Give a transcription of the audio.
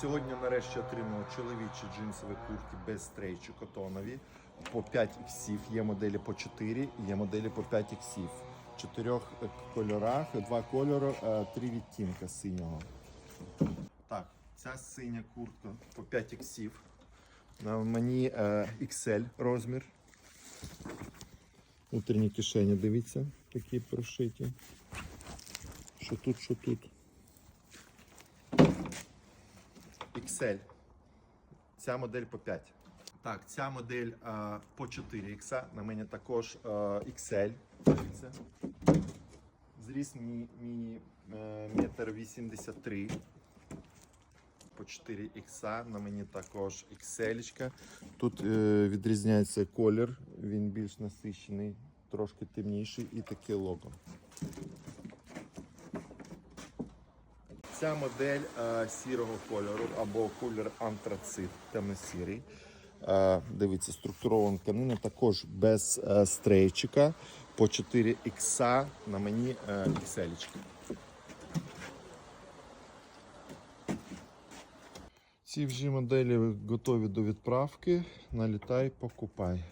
Сьогодні нарешті отримав чоловічі джинсові куртки без стрейчу котонові по 5 іксів. Є моделі по 4, є моделі по 5 іксів. В чотирьох е, кольорах, два кольори, е, три відтінка синього. Так, ця синя куртка по 5 іксів. На мені е, XL розмір. Внутрішні кишені, дивіться, такі прошиті. Що тут, що тут. XL. Ця модель по 5. Так, ця модель а, по 4 X. На мене також а, XL. Дивіться. Зріс мій, мій е, метр 83 по 4 X. На мені також XL. Тут е, відрізняється колір, він більш насичений, трошки темніший і таке лого. Ця модель е, сірого кольору або колір антрацит, темно-сірий. Е, дивіться, структурована тканина також без е, стрейчика по 4 ікса на мені XL. Ці вже моделі готові до відправки. Налітай, покупай.